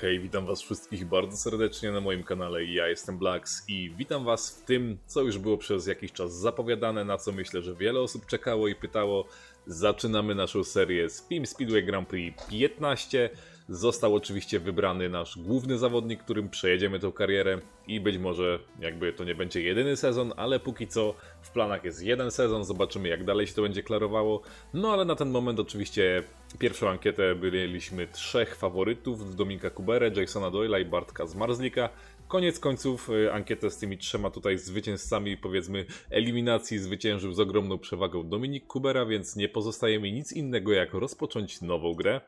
Hej, witam was wszystkich bardzo serdecznie na moim kanale. Ja jestem Blax i witam was w tym, co już było przez jakiś czas zapowiadane, na co myślę, że wiele osób czekało i pytało. Zaczynamy naszą serię z Team Speedway Grand Prix 15. Został oczywiście wybrany nasz główny zawodnik, którym przejedziemy tą karierę i być może jakby to nie będzie jedyny sezon, ale póki co w planach jest jeden sezon, zobaczymy jak dalej się to będzie klarowało. No ale na ten moment oczywiście pierwszą ankietę byliśmy trzech faworytów, Dominika Kuberę, Jasona Doyle'a i Bartka Zmarzlika. Koniec końców y, ankietę z tymi trzema tutaj zwycięzcami powiedzmy eliminacji zwyciężył z ogromną przewagą Dominik Kubera, więc nie pozostaje mi nic innego jak rozpocząć nową grę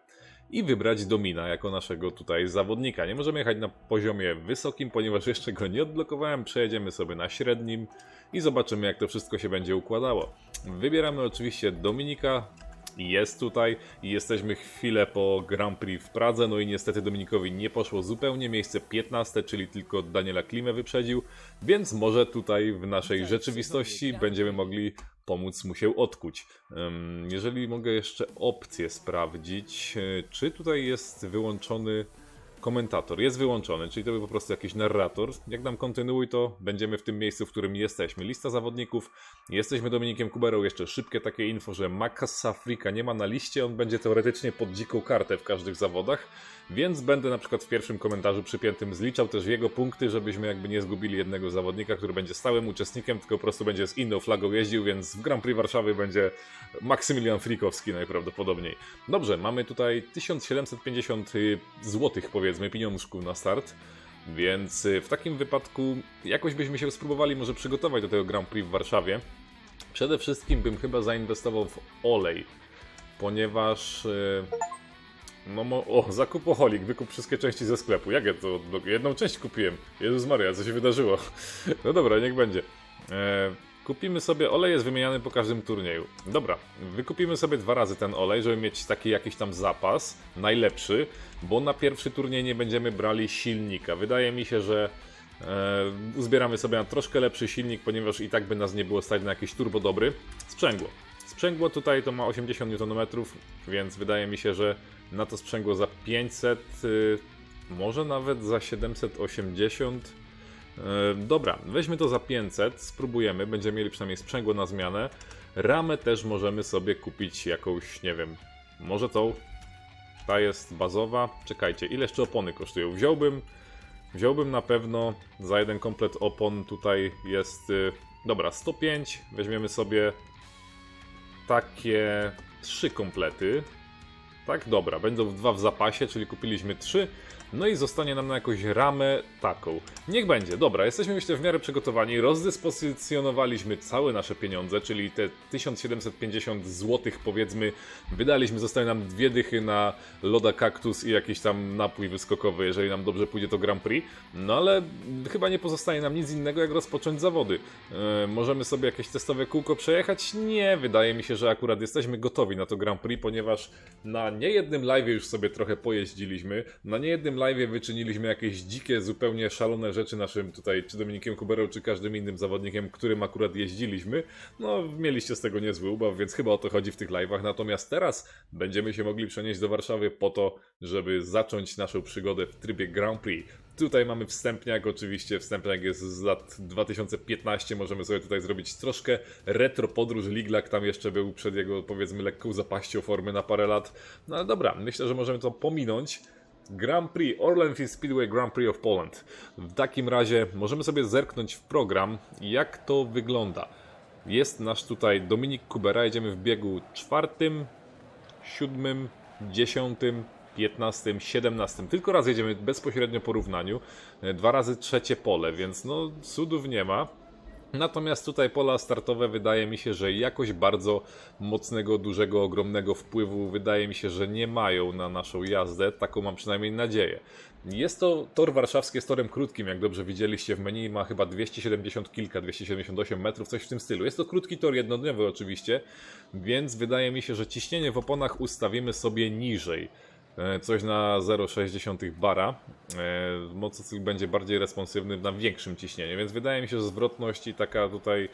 i wybrać Domina jako naszego tutaj zawodnika. Nie możemy jechać na poziomie wysokim, ponieważ jeszcze go nie odblokowałem. Przejedziemy sobie na średnim i zobaczymy jak to wszystko się będzie układało. Wybieramy oczywiście Dominika, jest tutaj i jesteśmy chwilę po Grand Prix w Pradze, no i niestety Dominikowi nie poszło zupełnie, miejsce 15, czyli tylko Daniela Klimę wyprzedził, więc może tutaj w naszej rzeczywistości będziemy mogli pomóc mu się odkuć. Jeżeli mogę jeszcze opcję sprawdzić, y, czy tutaj jest wyłączony komentator jest wyłączony, czyli to był po prostu jakiś narrator. Jak dam kontynuuj, to będziemy w tym miejscu, w którym jesteśmy. Lista zawodników. Jesteśmy Dominikiem Kuberą. Jeszcze szybkie takie info, że Makas Afrika nie ma na liście. On będzie teoretycznie pod dziką kartę w każdych zawodach, więc będę na przykład w pierwszym komentarzu przypiętym zliczał też jego punkty, żebyśmy jakby nie zgubili jednego zawodnika, który będzie stałym uczestnikiem, tylko po prostu będzie z inną flagą jeździł, więc w Grand Prix Warszawy będzie Maksymilian Frikowski najprawdopodobniej. Dobrze, mamy tutaj 1750 zł powiedzmy pieniążków na start. Więc y, w takim wypadku jakoś byśmy się spróbowali może przygotować do tego Grand Prix w Warszawie. Przede wszystkim bym chyba zainwestował w olej, ponieważ y, no, o, zakupoholik, wykup wszystkie części ze sklepu. Jak ja to? Jedną część kupiłem. Jezus Maria, co się wydarzyło? No dobra, niech będzie. E, kupimy sobie, olej jest wymieniany po każdym turnieju. Dobra, wykupimy sobie dwa razy ten olej, żeby mieć taki jakiś tam zapas, najlepszy, bo na pierwszy turniej nie będziemy brali silnika. Wydaje mi się, że e, uzbieramy sobie na troszkę lepszy silnik, ponieważ i tak by nas nie było stać na jakiś turbo dobry. Sprzęgło. Sprzęgło tutaj to ma 80 Nm, więc wydaje mi się, że na to sprzęgło za 500, y, może nawet za 780. Dobra, weźmy to za 500, spróbujemy, będziemy mieli przynajmniej sprzęgło na zmianę. Ramę też możemy sobie kupić jakąś, nie wiem, może tą. Ta jest bazowa. Czekajcie, ile jeszcze opony kosztują? Wziąłbym, wziąłbym na pewno za jeden komplet opon tutaj jest, y, dobra, 105. Weźmiemy sobie takie trzy komplety. Tak, dobra, będą dwa w zapasie, czyli kupiliśmy trzy. No i zostanie nam na jakąś ramę taką. Niech będzie, dobra, jesteśmy myślę w miarę przygotowani. Rozdyspozycjonowaliśmy całe nasze pieniądze, czyli te 1750 zł powiedzmy, wydaliśmy, zostały nam dwie dychy na loda kaktus i jakiś tam napój wyskokowy, jeżeli nam dobrze pójdzie to Grand Prix. No ale chyba nie pozostaje nam nic innego jak rozpocząć zawody. E, możemy sobie jakieś testowe kółko przejechać? Nie, wydaje mi się, że akurat jesteśmy gotowi na to Grand Prix, ponieważ na niejednym live już sobie trochę pojeździliśmy, na niejednym live wyczyniliśmy jakieś dzikie, zupełnie szalone rzeczy naszym tutaj, czy Dominikiem Kuberą, czy każdym innym zawodnikiem, którym akurat jeździliśmy. No, mieliście z tego niezły ubaw, więc chyba o to chodzi w tych live'ach. Natomiast teraz będziemy się mogli przenieść do Warszawy po to, żeby zacząć naszą przygodę w trybie Grand Prix. Tutaj mamy wstępniak, oczywiście wstępniak jest z lat 2015, możemy sobie tutaj zrobić troszkę retro podróż Liglak, tam jeszcze był przed jego powiedzmy lekką zapaścią formy na parę lat. No ale dobra, myślę, że możemy to pominąć. Grand Prix, Orlen Speedway Grand Prix of Poland. W takim razie możemy sobie zerknąć w program, jak to wygląda. Jest nasz tutaj Dominik Kubera, jedziemy w biegu czwartym, siódmym, dziesiątym, 15, 17. Tylko raz jedziemy bezpośrednio po równaniu. E, Dwa razy trzecie pole, więc no cudów nie ma. Natomiast tutaj pola startowe wydaje mi się, że jakoś bardzo mocnego, dużego, ogromnego wpływu wydaje mi się, że nie mają na naszą jazdę. Taką mam przynajmniej nadzieję. Jest to tor warszawski z torem krótkim, jak dobrze widzieliście w menu, ma chyba 270 kilka, 278 metrów, coś w tym stylu. Jest to krótki tor jednodniowy oczywiście, więc wydaje mi się, że ciśnienie w oponach ustawimy sobie niżej. E, coś na 0,6 bara. E, Motocykl będzie bardziej responsywny na większym ciśnieniu, więc wydaje mi się, że zwrotność i taka tutaj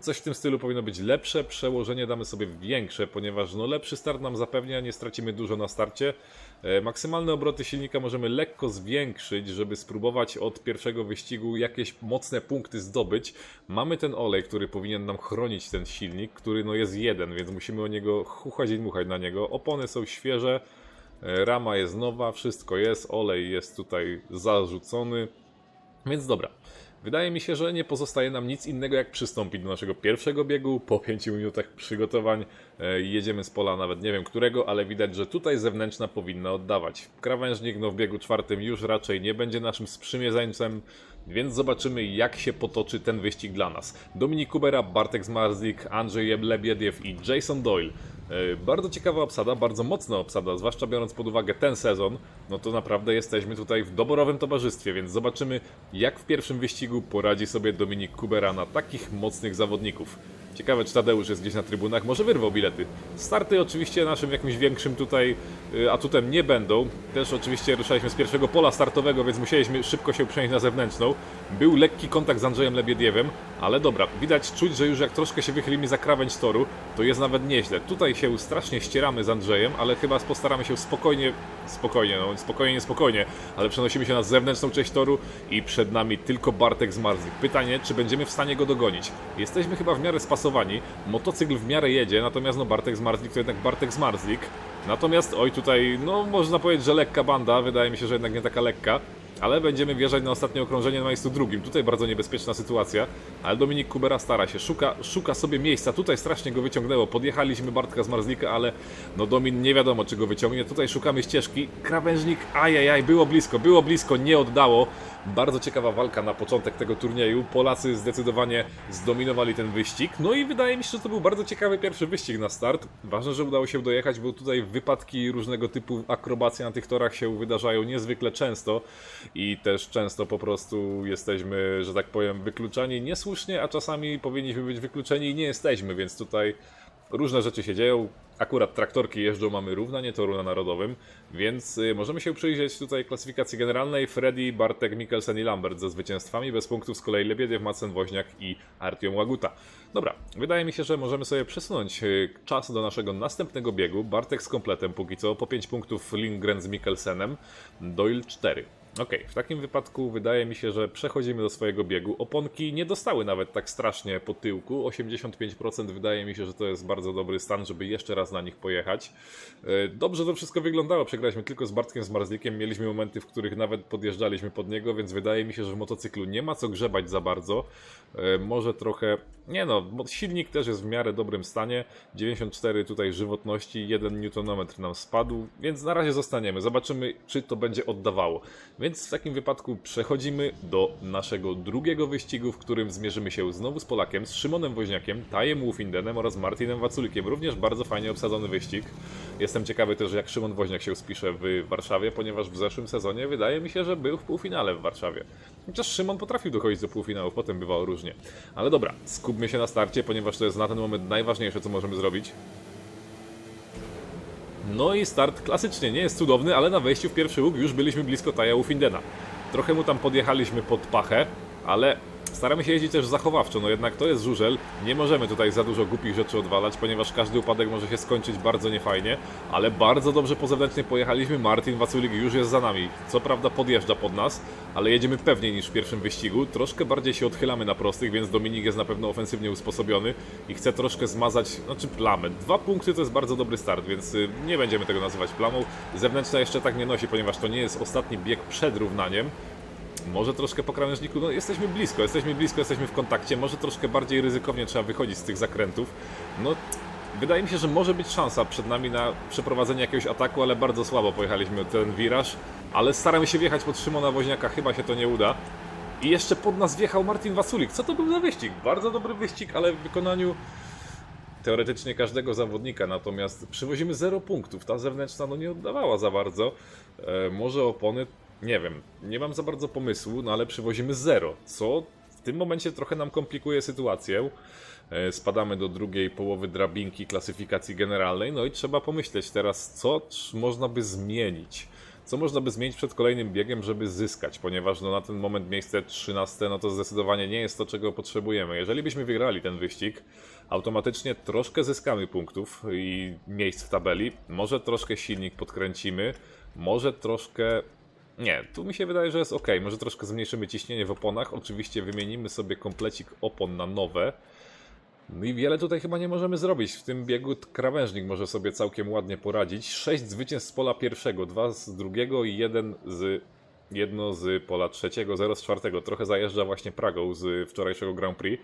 Coś w tym stylu powinno być lepsze, przełożenie damy sobie większe, ponieważ no lepszy start nam zapewnia, nie stracimy dużo na starcie. E, Maksymalne obroty silnika możemy lekko zwiększyć, żeby spróbować od pierwszego wyścigu jakieś mocne punkty zdobyć. Mamy ten olej, który powinien nam chronić ten silnik, który no jest jeden, więc musimy o niego chuchać i dmuchać na niego. Opony są świeże, rama jest nowa, wszystko jest, olej jest tutaj zarzucony. Więc dobra. Wydaje mi się, że nie pozostaje nam nic innego jak przystąpić do naszego pierwszego biegu. Po 5 minutach przygotowań e, jedziemy z pola, nawet nie wiem którego, ale widać, że tutaj zewnętrzna powinna oddawać. Krawężnik no w biegu czwartym już raczej nie będzie naszym sprzymierzeńcem, więc zobaczymy jak się potoczy ten wyścig dla nas. Dominik Kubera, Bartek Zmarzlik, Andrzej Lebiediew i Jason Doyle. E, Bardzo ciekawa obsada, bardzo mocna obsada, zwłaszcza biorąc pod uwagę ten sezon, no to naprawdę jesteśmy tutaj w doborowym towarzystwie, więc zobaczymy jak w pierwszym wyścigu poradzi sobie Dominik Kubera na takich mocnych zawodników. Ciekawe czy Tadeusz jest gdzieś na trybunach, może wyrwał bilety. Starty oczywiście naszym jakimś większym tutaj y, atutem nie będą. Też oczywiście ruszaliśmy z pierwszego pola startowego, więc musieliśmy szybko się przenieść na zewnętrzną. Był lekki kontakt z Andrzejem Lebiediewem, ale dobra, widać, czuć, że już jak troszkę się wychylimy za krawędź toru, to jest nawet nieźle. Tutaj się strasznie ścieramy z Andrzejem, ale chyba postaramy się spokojnie, spokojnie, no spokojnie, nie spokojnie, ale przenosimy się na zewnętrzną część toru i przed nami tylko Bartek Zmarzlik. Pytanie, czy będziemy w stanie go dogonić? Jesteśmy chyba w miarę spasowani, motocykl w miarę jedzie, natomiast no Bartek Zmarzlik to jednak Bartek Zmarzlik. Natomiast, oj tutaj, no można powiedzieć, że lekka banda, wydaje mi się, że jednak nie taka lekka. Ale będziemy wjeżdżać na ostatnie okrążenie na miejscu drugim. Tutaj bardzo niebezpieczna sytuacja, ale Dominik Kubera stara się, szuka, szuka sobie miejsca. Tutaj strasznie go wyciągnęło. Podjechaliśmy Bartka z Marzlika, ale no Domin nie wiadomo czy go wyciągnie. Tutaj szukamy ścieżki. Krawężnik, ajajaj, było blisko, było blisko, nie oddało. Bardzo ciekawa walka na początek tego turnieju. Polacy zdecydowanie zdominowali ten wyścig. No i wydaje mi się, że to był bardzo ciekawy pierwszy wyścig na start. Ważne, że udało się dojechać, bo tutaj wypadki różnego typu akrobacje na tych torach się wydarzają niezwykle często i też często po prostu jesteśmy, że tak powiem, wykluczani niesłusznie, a czasami powinniśmy być wykluczeni i nie jesteśmy, więc tutaj różne rzeczy się dzieją. Akurat traktorki jeżdżą, mamy równanie toru na narodowym, więc y, możemy się przyjrzeć tutaj klasyfikacji generalnej. Freddy, Bartek, Mikkelsen i Lambert ze zwycięstwami, bez punktów z kolei Lebiediew, Macen, Woźniak i Artiom Łaguta. Dobra, wydaje mi się, że możemy sobie przesunąć y, czas do naszego następnego biegu. Bartek z kompletem póki co, po 5 punktów Lindgren z Mikkelsenem, Doyle 4. Okej, w takim wypadku wydaje mi się, że przechodzimy do swojego biegu. Oponki nie dostały nawet tak strasznie po tyłku. 85% wydaje mi się, że to jest bardzo dobry stan, żeby jeszcze raz na nich pojechać. E, Dobrze to wszystko wyglądało. Przegraliśmy tylko z Bartkiem z Marzlikiem. Mieliśmy momenty, w których nawet podjeżdżaliśmy pod niego, więc wydaje mi się, że w motocyklu nie ma co grzebać za bardzo. E, Może trochę. Nie no, silnik też jest w miarę dobrym stanie. 94 tutaj żywotności, 1 Nm nam spadł, więc na razie zostaniemy. Zobaczymy, czy to będzie oddawało. Więc w takim wypadku przechodzimy do naszego drugiego wyścigu, w którym zmierzymy się znowu z Polakiem, z Szymonem Woźniakiem, Tajem Łufindenem oraz Martinem Waculikiem. Również bardzo fajnie obsadzony wyścig. Jestem ciekawy też, jak Szymon Woźniak się spisze w Warszawie, ponieważ w zeszłym sezonie wydaje mi się, że był w półfinale w Warszawie. Chociaż Szymon potrafił dochodzić do półfinału, potem bywało różnie. Ale dobra, skupmy się na starcie, ponieważ to jest na ten moment najważniejsze, co możemy zrobić. No i start klasycznie nie jest cudowny, ale na wejściu w pierwszy łuk już byliśmy blisko Taja Ufindena. Trochę mu tam podjechaliśmy pod pachę, ale staramy się jeździć też zachowawczo, no jednak to jest żużel, nie możemy tutaj za dużo głupich rzeczy odwalać, ponieważ każdy upadek może się skończyć bardzo niefajnie, ale bardzo dobrze po zewnętrznej pojechaliśmy, Martin Waculik już jest za nami, co prawda podjeżdża pod nas, ale jedziemy pewniej niż w pierwszym wyścigu, troszkę bardziej się odchylamy na prostych, więc Dominik jest na pewno ofensywnie usposobiony i chce troszkę zmazać, znaczy plamę. Dwa punkty to jest bardzo dobry start, więc y, nie będziemy tego nazywać plamą. Zewnętrzna jeszcze tak nie nosi, ponieważ to nie jest ostatni bieg przed równaniem, może troszkę po krawężniku, no jesteśmy blisko, jesteśmy blisko, jesteśmy w kontakcie, może troszkę bardziej ryzykownie trzeba wychodzić z tych zakrętów. No, wydaje mi się, że może być szansa przed nami na przeprowadzenie jakiegoś ataku, ale bardzo słabo pojechaliśmy ten wiraż, ale staramy się wjechać pod Szymona Woźniaka, chyba się to nie uda. I jeszcze pod nas wjechał Martin Waculik. Co to był za wyścig? Bardzo dobry wyścig, ale w wykonaniu teoretycznie każdego zawodnika, natomiast przywozimy 0 punktów. Ta zewnętrzna no nie oddawała za bardzo. E, może opony, nie wiem, nie mam za bardzo pomysłu, no ale przywozimy 0, co w tym momencie trochę nam komplikuje sytuację. E, Spadamy do drugiej połowy drabinki klasyfikacji generalnej, no i trzeba pomyśleć teraz, co można by zmienić. Co można by zmienić przed kolejnym biegiem, żeby zyskać, ponieważ no, na ten moment miejsce 13 no to zdecydowanie nie jest to, czego potrzebujemy. Jeżeli byśmy wygrali ten wyścig, automatycznie troszkę zyskamy punktów i miejsc w tabeli, może troszkę silnik podkręcimy, może troszkę nie, tu mi się wydaje, że jest ok. Może troszkę zmniejszymy ciśnienie w oponach. Oczywiście wymienimy sobie komplecik opon na nowe. No i wiele tutaj chyba nie możemy zrobić. W tym biegu krawężnik może sobie całkiem ładnie poradzić. Sześć zwycięstw z pola pierwszego, dwa z drugiego i jeden z. Jedno z pola trzeciego, zero z czwartego. Trochę zajeżdża właśnie Pragą z wczorajszego Grand Prix.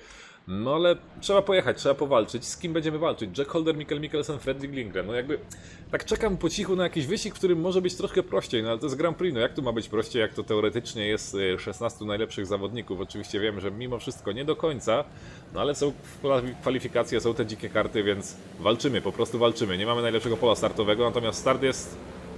No ale trzeba pojechać, trzeba powalczyć. Z kim będziemy walczyć? Jack Holder, Mikkel Mikkelsen, Fredrik Lindgren. No jakby tak czekam po cichu na jakiś wyścig, w którym może być troszkę prościej, no ale to jest Grand Prix, no jak tu ma być prościej, jak to teoretycznie jest y, 16 najlepszych zawodników. Oczywiście wiem, że mimo wszystko nie do końca, no ale są kwali- kwalifikacje, są te dzikie karty, więc walczymy, po prostu walczymy. Nie mamy najlepszego pola startowego, natomiast start jest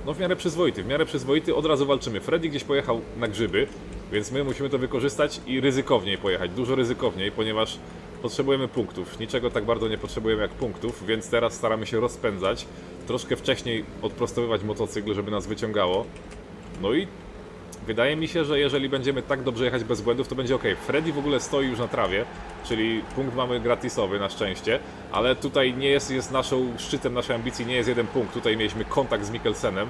no w miarę przyzwoity, w miarę przyzwoity, od razu walczymy. Freddy gdzieś pojechał na grzyby, więc my musimy to wykorzystać i ryzykowniej pojechać, dużo ryzykowniej, ponieważ potrzebujemy punktów. Niczego tak bardzo nie potrzebujemy jak punktów, więc teraz staramy się rozpędzać, troszkę wcześniej odprostowywać motocykl, żeby nas wyciągało. No i wydaje mi się, że jeżeli będziemy tak dobrze jechać bez błędów, to będzie ok. Freddy w ogóle stoi już na trawie, czyli punkt mamy gratisowy na szczęście, ale tutaj nie jest, jest naszą szczytem naszej ambicji, nie jest jeden punkt. Tutaj mieliśmy kontakt z Mikkelsenem,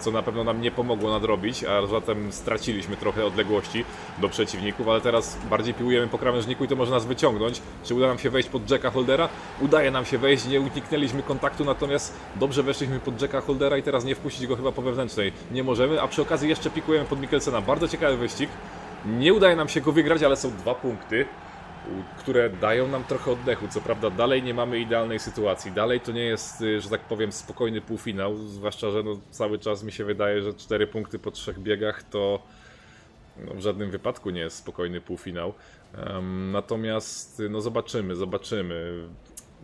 co na pewno nam nie pomogło nadrobić, a zatem straciliśmy trochę odległości do przeciwników, ale teraz bardziej piłujemy po krawężniku i to może nas wyciągnąć. Czy uda nam się wejść pod Jacka Holdera? Udaje nam się wejść, nie uniknęliśmy kontaktu, natomiast dobrze weszliśmy pod Jacka Holdera i teraz nie wpuścić go chyba po wewnętrznej nie możemy, a przy okazji jeszcze pikujemy pod Mikkelsena. Bardzo ciekawy wyścig. Nie udaje nam się go wygrać, ale są dwa punkty które dają nam trochę oddechu. Co prawda, dalej nie mamy idealnej sytuacji. Dalej to nie jest, y, że tak powiem, spokojny półfinał. Zwłaszcza, że no, cały czas mi się wydaje, że 4 punkty po trzech biegach to no, w żadnym wypadku nie jest spokojny półfinał. Em, natomiast y, no, zobaczymy, zobaczymy.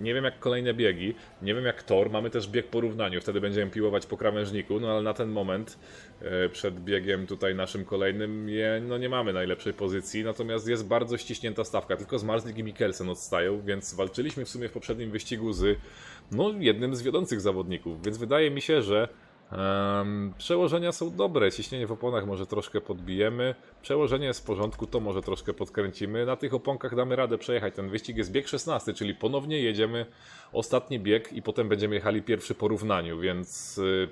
Nie wiem jak kolejne biegi, nie wiem jak tor, mamy też bieg po równaniu, wtedy będziemy piłować po krawężniku, no ale na ten moment e, przed biegiem tutaj naszym kolejnym no nie mamy najlepszej pozycji, natomiast jest bardzo ściśnięta stawka, tylko z Marslik i Mikkelsen odstają, więc walczyliśmy w sumie w poprzednim wyścigu z no, jednym z wiodących zawodników, więc wydaje mi się, że Przełożenia są dobre, ciśnienie w oponach może troszkę podbijemy, przełożenie jest w porządku, to może troszkę podkręcimy. Na tych oponkach damy radę przejechać. Ten wyścig jest bieg 16, czyli ponownie jedziemy ostatni bieg i potem będziemy jechali pierwszy po równaniu, więc y,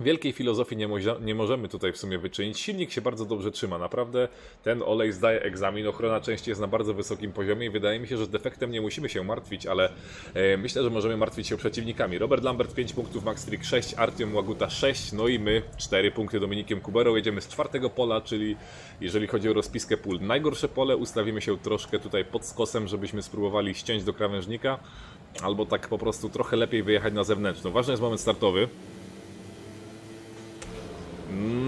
Wielkiej filozofii nie, moza- nie możemy tutaj w sumie wyczynić. Silnik się bardzo dobrze trzyma. Naprawdę ten olej zdaje egzamin. Ochrona części jest na bardzo wysokim poziomie i wydaje mi się, że z defektem nie musimy się martwić, ale e, myślę, że możemy martwić się przeciwnikami. Robert Lambert 5 punktów, Max Frick 6, Artyom Łaguta 6, no i my 4 punkty Dominikiem Kuberą. Jedziemy z czwartego pola, czyli jeżeli chodzi o rozpiskę pól, najgorsze pole. Ustawimy się troszkę tutaj pod skosem, żebyśmy spróbowali ściąć do krawężnika. Albo tak po prostu trochę lepiej wyjechać na zewnętrzną. Ważny jest moment startowy.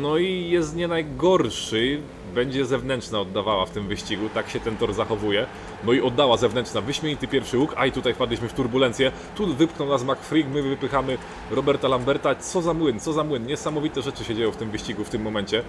No i jest nie najgorszy. Będzie zewnętrzna oddawała w tym wyścigu, tak się ten tor zachowuje. No i oddała zewnętrzna, wyśmienity pierwszy łuk, a i tutaj wpadliśmy w turbulencję. Tu wypchnął nas McFreak, my wypychamy Roberta Lamberta. Co za młyn, co za młyn. Niesamowite rzeczy się dzieją w tym wyścigu w tym momencie.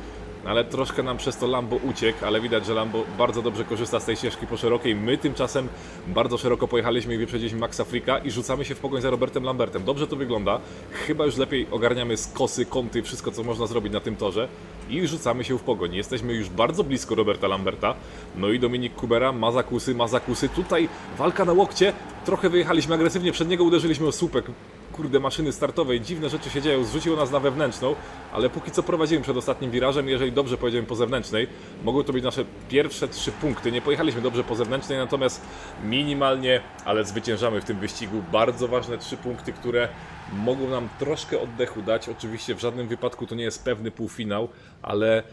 Ale troszkę nam przez to Lambo uciekł, ale widać, że Lambo bardzo dobrze korzysta z tej ścieżki po szerokiej. My tymczasem bardzo szeroko pojechaliśmy i wyprzedziliśmy Maxa Frika i rzucamy się w pogoń za Robertem Lambertem. Dobrze to wygląda. Chyba już lepiej ogarniamy skosy, kąty, wszystko co można zrobić na tym torze i rzucamy się w pogoń. Jesteśmy już bardzo blisko Roberta Lamberta. No i Dominik Kubera ma zakusy, ma zakusy. Tutaj walka na łokcie. Trochę wyjechaliśmy agresywnie, przed niego uderzyliśmy o słupek. Kurde, maszyny startowej, dziwne rzeczy się dzieją, zrzuciło nas na wewnętrzną, ale póki co prowadzimy przed ostatnim wirażem, jeżeli dobrze pojedziemy po zewnętrznej, mogły to być nasze pierwsze trzy punkty. Nie pojechaliśmy dobrze po zewnętrznej, natomiast minimalnie, ale zwyciężamy w tym wyścigu. Bardzo ważne trzy punkty, które mogą nam troszkę oddechu dać. Oczywiście w żadnym wypadku to nie jest pewny półfinał, ale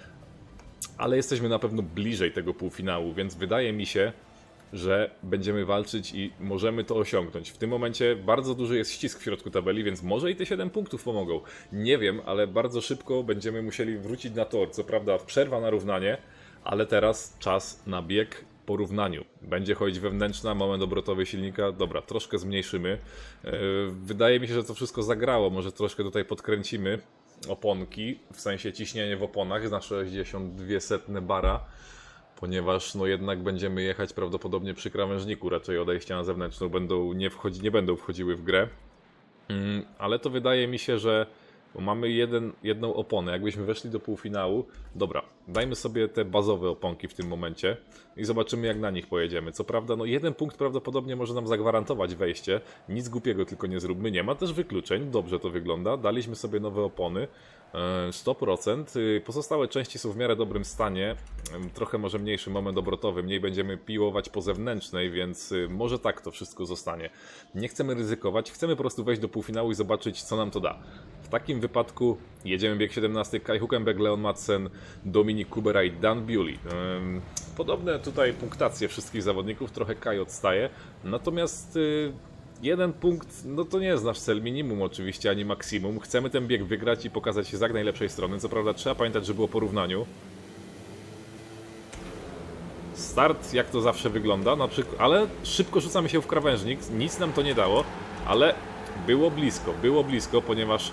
ale jesteśmy na pewno bliżej tego półfinału, więc wydaje mi się, że będziemy walczyć i możemy to osiągnąć. W tym momencie bardzo duży jest ścisk w środku tabeli, więc może i te 7 punktów pomogą. Nie wiem, ale bardzo szybko będziemy musieli wrócić na tor. Co prawda przerwa na równanie, ale teraz czas na bieg po równaniu. Będzie chodzić wewnętrzna, moment obrotowy silnika. Dobra, troszkę zmniejszymy. Yy, Wydaje mi się, że to wszystko zagrało. Może troszkę tutaj podkręcimy oponki, w sensie ciśnienie w oponach na 62 setne bara. Ponieważ no jednak będziemy jechać prawdopodobnie przy krawężniku, raczej odejścia na zewnętrzną będą, nie, wchodzi, nie będą wchodziły w grę. Mm, ale to wydaje mi się, że mamy jeden, jedną oponę. Jakbyśmy weszli do półfinału, dobra, dajmy sobie te bazowe oponki w tym momencie i zobaczymy, jak na nich pojedziemy. Co prawda, no jeden punkt prawdopodobnie może nam zagwarantować wejście. Nic głupiego tylko nie zróbmy. Nie ma też wykluczeń, dobrze to wygląda. Daliśmy sobie nowe opony. e, 100%. Y, Pozostałe części są w miarę dobrym stanie. Trochę może mniejszy moment obrotowy, mniej będziemy piłować po zewnętrznej, więc y, może tak to wszystko zostanie. Nie chcemy ryzykować, chcemy po prostu wejść do półfinału i zobaczyć, co nam to da. W takim wypadku jedziemy bieg 17, Kai Huckenberg, Leon Madsen, Dominik Kubera i Dan Bewley. Podobne tutaj punktacje wszystkich zawodników, trochę Kai odstaje, natomiast y, jeden punkt, no to nie jest nasz cel minimum oczywiście, ani maksimum. Chcemy ten bieg wygrać i pokazać się z jak najlepszej strony. Co prawda trzeba pamiętać, że było porównaniu. Start, jak to zawsze wygląda, na przykład, ale szybko rzucamy się w krawężnik, nic nam to nie dało, ale było blisko, było blisko, ponieważ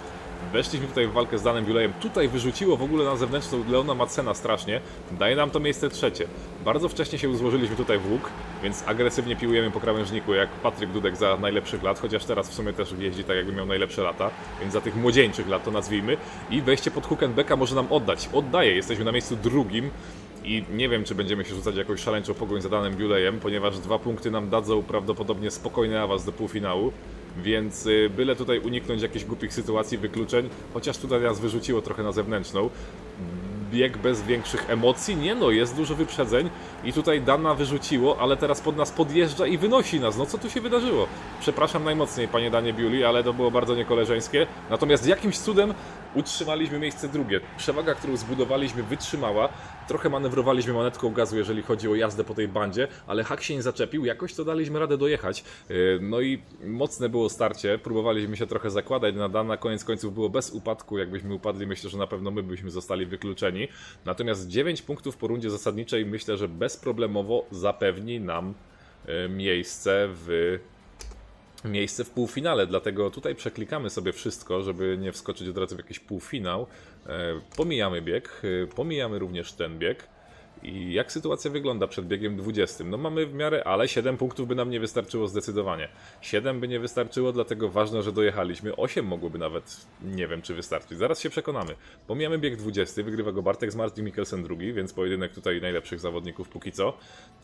weszliśmy tutaj w walkę z Danem Biulejem. Tutaj wyrzuciło w ogóle na zewnętrzną Leona Madsena strasznie. Daje nam to miejsce trzecie. Bardzo wcześnie się złożyliśmy tutaj w łuk, więc agresywnie piłujemy po krawężniku, jak Patryk Dudek za najlepszych lat, chociaż teraz w sumie też jeździ tak, jakby miał najlepsze lata, więc za tych młodzieńczych lat to nazwijmy. I wejście pod Huckenbecka może nam oddać. Oddaje, jesteśmy na miejscu drugim. I nie wiem, czy będziemy się rzucać jakąś szaleńczą pogoń za danym Biulejem, ponieważ dwa punkty nam dadzą prawdopodobnie spokojny awans do półfinału. Więc y, byle tutaj uniknąć jakichś głupich sytuacji, wykluczeń, chociaż tutaj nas wyrzuciło trochę na zewnętrzną. Bieg bez większych emocji? Nie no, jest dużo wyprzedzeń i tutaj Dana wyrzuciło, ale teraz pod nas podjeżdża i wynosi nas. No co tu się wydarzyło? Przepraszam najmocniej, panie Danie Biuli, ale to było bardzo niekoleżeńskie. Natomiast jakimś cudem utrzymaliśmy miejsce drugie. Przewaga, którą zbudowaliśmy, wytrzymała. Trochę manewrowaliśmy monetką gazu, jeżeli chodzi o jazdę po tej bandzie, ale hak się nie zaczepił, jakoś to daliśmy radę dojechać. Yy, No i mocne było starcie, próbowaliśmy się trochę zakładać na Dana, koniec końców było bez upadku, jakbyśmy upadli, myślę, że na pewno my byśmy zostali wykluczeni. Natomiast 9 punktów po rundzie zasadniczej myślę, że bezproblemowo zapewni nam yy, miejsce w miejsce w półfinale, dlatego tutaj przeklikamy sobie wszystko, żeby nie wskoczyć od razu w jakiś półfinał. E, Pomijamy bieg, e, pomijamy również ten bieg. I jak sytuacja wygląda przed biegiem 20? No mamy w miarę, ale 7 punktów by nam nie wystarczyło zdecydowanie. 7 by nie wystarczyło, dlatego ważne, że dojechaliśmy. 8 mogłoby nawet, nie wiem czy wystarczyć. Zaraz się przekonamy. Pomijamy bieg 20, wygrywa go Bartek z Martin Mikkelsen drugi, więc pojedynek tutaj najlepszych zawodników póki co.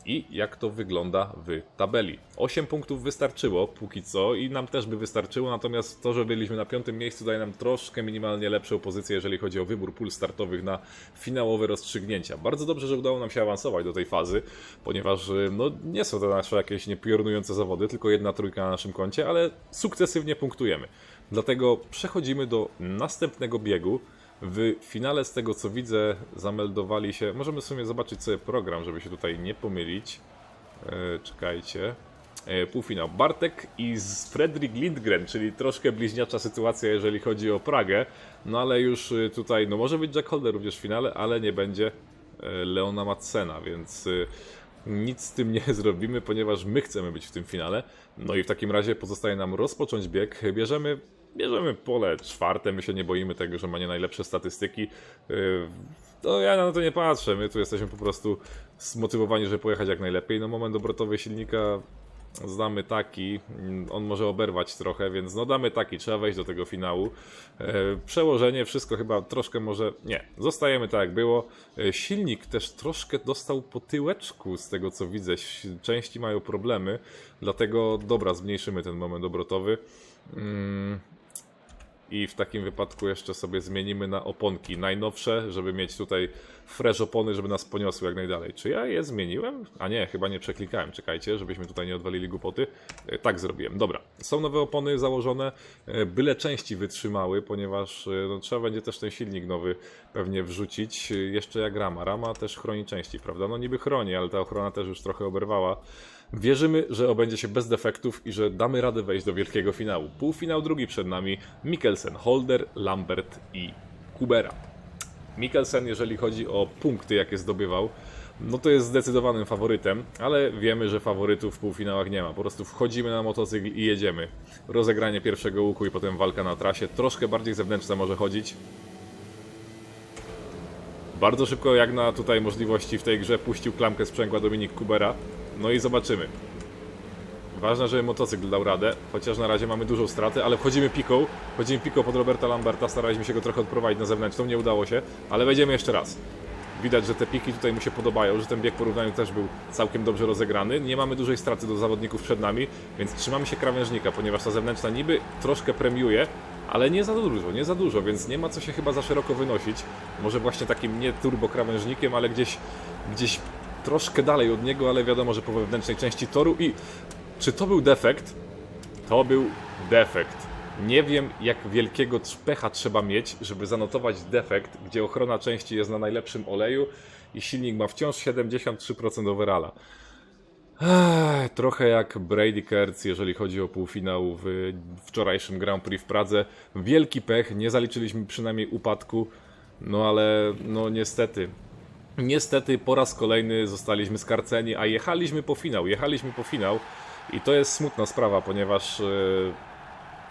I jak to wygląda w tabeli? 8 punktów wystarczyło póki co i nam też by wystarczyło, natomiast to, że byliśmy na piątym miejscu daje nam troszkę minimalnie lepszą pozycję, jeżeli chodzi o wybór pól startowych na finałowe rozstrzygnięcia. Bardzo dobrze, że udało nam się awansować do tej fazy, ponieważ y, no, nie są to nasze jakieś niepiorunujące zawody, tylko jedna trójka na naszym koncie, ale sukcesywnie punktujemy. Dlatego przechodzimy do następnego biegu. W finale, z tego co widzę, zameldowali się. Możemy w sumie zobaczyć sobie program, żeby się tutaj nie pomylić. E, czekajcie. E, półfinał. Bartek i z Fredrik Lindgren, czyli troszkę bliźniacza sytuacja, jeżeli chodzi o Pragę. No ale już y, tutaj, no może być Jack Holder również w finale, ale nie będzie Leona Madsena, więc y, nic z tym nie zrobimy, ponieważ my chcemy być w tym finale. No i w takim razie pozostaje nam rozpocząć bieg. Bierzemy, bierzemy pole czwarte, my się nie boimy tego, że ma nie najlepsze statystyki. Yy, To ja na to nie patrzę, my tu jesteśmy po prostu zmotywowani, żeby pojechać jak najlepiej. No moment obrotowy silnika znamy taki, mm, on może oberwać trochę, więc no damy taki, trzeba wejść do tego finału. E, przełożenie, wszystko chyba troszkę może, nie, zostajemy tak jak było. E, silnik też troszkę dostał po tyłeczku z tego co widzę, części mają problemy, dlatego dobra, zmniejszymy ten moment obrotowy. Mm, i w takim wypadku jeszcze sobie zmienimy na oponki najnowsze, żeby mieć tutaj fresh opony, żeby nas poniosły jak najdalej. Czy ja je zmieniłem? A nie, chyba nie przeklikałem. Czekajcie, żebyśmy tutaj nie odwalili głupoty. E, Tak zrobiłem. Dobra. Są nowe opony założone, e, byle części wytrzymały, ponieważ e, no, trzeba będzie też ten silnik nowy pewnie wrzucić. Jeszcze jak rama. Rama też chroni części, prawda? No niby chroni, ale ta ochrona też już trochę oberwała. Wierzymy, że obędzie się bez defektów i że damy radę wejść do wielkiego finału. Półfinał drugi przed nami. Mikkelsen, Holder, Lambert i Kubera. Mikkelsen, jeżeli chodzi o punkty, jakie zdobywał, no to jest zdecydowanym faworytem, ale wiemy, że faworytów w półfinałach nie ma. Po prostu wchodzimy na motocykl i jedziemy. Rozegranie pierwszego łuku i potem walka na trasie. Troszkę bardziej zewnętrzna może chodzić. Bardzo szybko, jak na tutaj możliwości w tej grze, puścił klamkę sprzęgła Dominik Kubera. No i zobaczymy. Ważne, żeby motocykl dał radę, chociaż na razie mamy dużą stratę, ale wchodzimy piką, wchodzimy piką pod Roberta Lamberta, staraliśmy się go trochę odprowadzić na zewnętrzną, nie udało się, ale wejdziemy jeszcze raz. Widać, że te piki tutaj mu się podobają, że ten bieg porównaniu też był całkiem dobrze rozegrany. Nie mamy dużej straty do zawodników przed nami, więc trzymamy się krawężnika, ponieważ ta zewnętrzna niby troszkę premiuje, ale nie za dużo, nie za dużo, więc nie ma co się chyba za szeroko wynosić. Może właśnie takim nie turbo krawężnikiem, ale gdzieś, gdzieś troszkę dalej od niego, ale wiadomo, że po wewnętrznej części toru i czy to był defekt? To był defekt. Nie wiem, jak wielkiego pecha trzeba mieć, żeby zanotować defekt, gdzie ochrona części jest na najlepszym oleju i silnik ma wciąż 73% overalla. Trochę jak Brady Kertz, jeżeli chodzi o półfinał w wczorajszym Grand Prix w Pradze. Wielki pech, nie zaliczyliśmy przynajmniej upadku, no ale no niestety. Niestety po raz kolejny zostaliśmy skarceni, a jechaliśmy po finał, jechaliśmy po finał i to jest smutna sprawa, ponieważ e,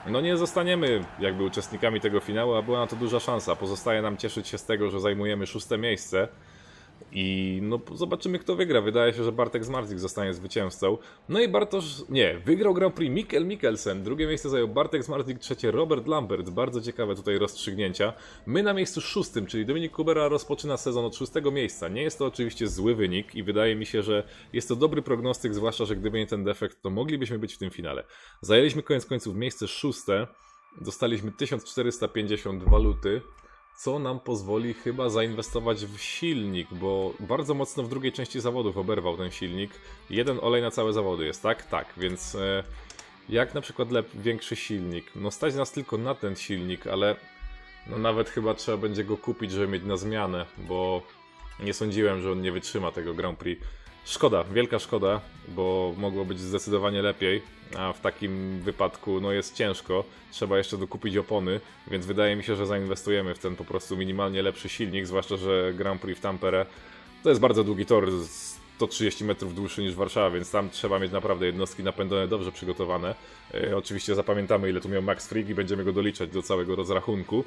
no nie zostaniemy jakby uczestnikami tego finału, a była na to duża szansa. Pozostaje nam cieszyć się z tego, że zajmujemy szóste miejsce. I no zobaczymy kto wygra. Wydaje się, że Bartek Zmarzik zostanie zwycięzcą. No i Bartosz, nie, wygrał Grand Prix Mikkel Mikkelsen. Drugie miejsce zajął Bartek Zmarzik, trzecie Robert Lambert. Bardzo ciekawe tutaj rozstrzygnięcia. My na miejscu szóstym, czyli Dominik Kubera rozpoczyna sezon od szóstego miejsca. Nie jest to oczywiście zły wynik i wydaje mi się, że jest to dobry prognostyk, zwłaszcza, że gdyby nie ten defekt, to moglibyśmy być w tym finale. Zajęliśmy koniec końców miejsce szóste. Dostaliśmy 1450 waluty co nam pozwoli chyba zainwestować w silnik, bo bardzo mocno w drugiej części zawodów oberwał ten silnik. Jeden olej na całe zawody jest, tak? Tak, więc e, jak na przykład lep większy silnik? No stać nas tylko na ten silnik, ale no nawet chyba trzeba będzie go kupić, żeby mieć na zmianę, bo nie sądziłem, że on nie wytrzyma tego Grand Prix. Szkoda, wielka szkoda, bo mogło być zdecydowanie lepiej, a w takim wypadku no jest ciężko. Trzeba jeszcze dokupić opony, więc wydaje mi się, że zainwestujemy w ten po prostu minimalnie lepszy silnik, zwłaszcza, że Grand Prix w Tampere to jest bardzo długi tor, 130 metrów dłuższy niż Warszawa, więc tam trzeba mieć naprawdę jednostki napędzone dobrze przygotowane. E, oczywiście zapamiętamy ile tu miał Max Frick i będziemy go doliczać do całego rozrachunku.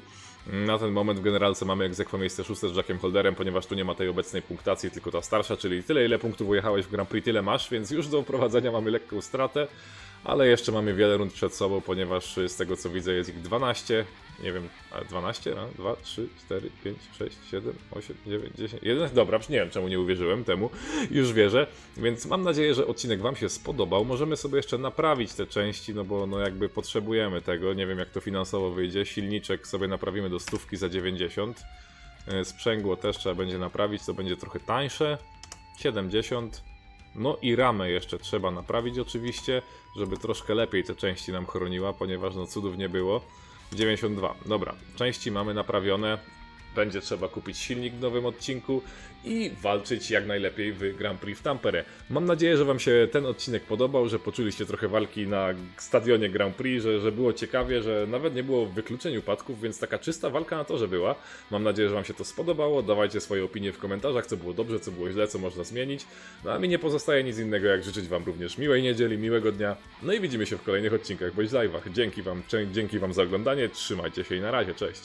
Na ten moment w generalce mamy egzekwo miejsce z Jackiem Holderem, ponieważ tu nie ma tej obecnej punktacji, tylko ta starsza, czyli tyle ile punktów ujechałeś w Grand Prix, tyle masz, więc już do prowadzenia mamy lekką stratę, ale jeszcze mamy wiele rund przed sobą, ponieważ z tego co widzę jest ich 12, nie wiem, a 12? A, 2, 3, 4, 5, 6, 7, 8, 9, 10, 11. Dobra, nie wiem czemu nie uwierzyłem temu, już wierzę. Więc mam nadzieję, że odcinek Wam się spodobał. Możemy sobie jeszcze naprawić te części, no bo no jakby potrzebujemy tego. Nie wiem jak to finansowo wyjdzie. Silniczek sobie naprawimy do stówki za 90. E, Sprzęgło też trzeba będzie naprawić, to będzie trochę tańsze. 70. No i ramę jeszcze trzeba naprawić oczywiście, żeby troszkę lepiej te części nam chroniła, ponieważ no cudów nie było. 92. Dobra, części mamy naprawione. Będzie trzeba kupić silnik w nowym odcinku i walczyć jak najlepiej w Grand Prix w Tampere. Mam nadzieję, że Wam się ten odcinek podobał, że poczuliście trochę walki na stadionie Grand Prix, że, że było ciekawie, że nawet nie było wykluczeń upadków, więc taka czysta walka na torze była. Mam nadzieję, że Wam się to spodobało. Dawajcie swoje opinie w komentarzach, co było dobrze, co było źle, co można zmienić. No a mi nie pozostaje nic innego, jak życzyć Wam również miłej niedzieli, miłego dnia. No i widzimy się w kolejnych odcinkach bądź live'ach. Dzięki Wam, dzięki wam za oglądanie, trzymajcie się i na razie, cześć.